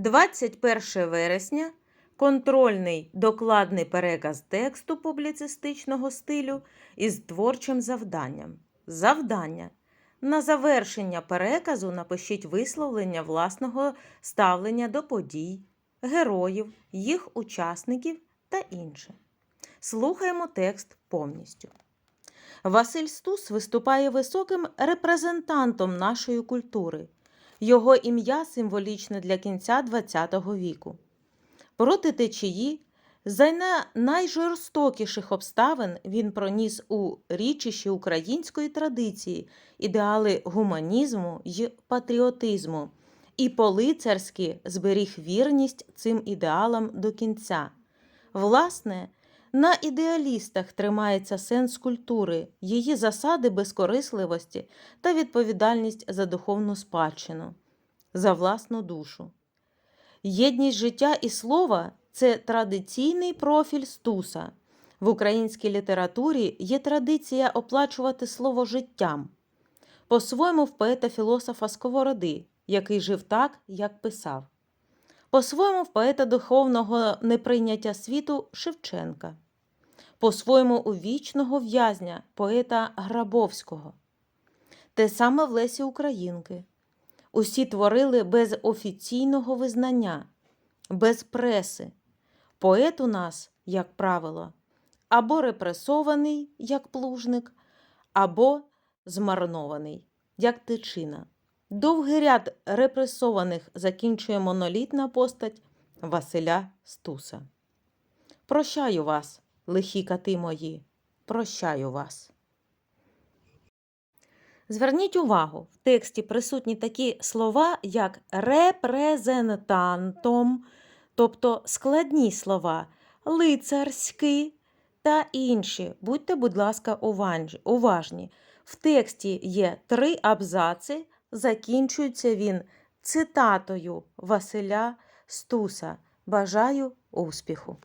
21 вересня контрольний докладний переказ тексту публіцистичного стилю із творчим завданням. Завдання. На завершення переказу напишіть висловлення власного ставлення до подій, героїв, їх учасників та інше. Слухаємо текст повністю. Василь Стус виступає високим репрезентантом нашої культури. Його ім'я символічне для кінця ХХ віку. Проти течії, за найжорстокіших обставин він проніс у річищі української традиції ідеали гуманізму й патріотизму і по-лицарськи зберіг вірність цим ідеалам до кінця. Власне, на ідеалістах тримається сенс культури, її засади безкорисливості та відповідальність за духовну спадщину, за власну душу. Єдність життя і слова це традиційний профіль стуса. В українській літературі є традиція оплачувати слово життям. По-своєму в поета-філософа Сковороди, який жив так, як писав. По-своєму в поета духовного неприйняття світу Шевченка. По-своєму у вічного в'язня поета Грабовського. Те саме в Лесі Українки. Усі творили без офіційного визнання, без преси. Поет у нас, як правило, або репресований, як плужник, або змарнований, як тичина. Довгий ряд репресованих закінчує монолітна постать Василя Стуса. Прощаю вас, лихі кати мої, прощаю вас. Зверніть увагу, в тексті присутні такі слова, як репрезентантом, тобто складні слова, лицарський та інші. Будьте, будь ласка, уважні. В тексті є три абзаци, закінчується він цитатою Василя Стуса. Бажаю успіху!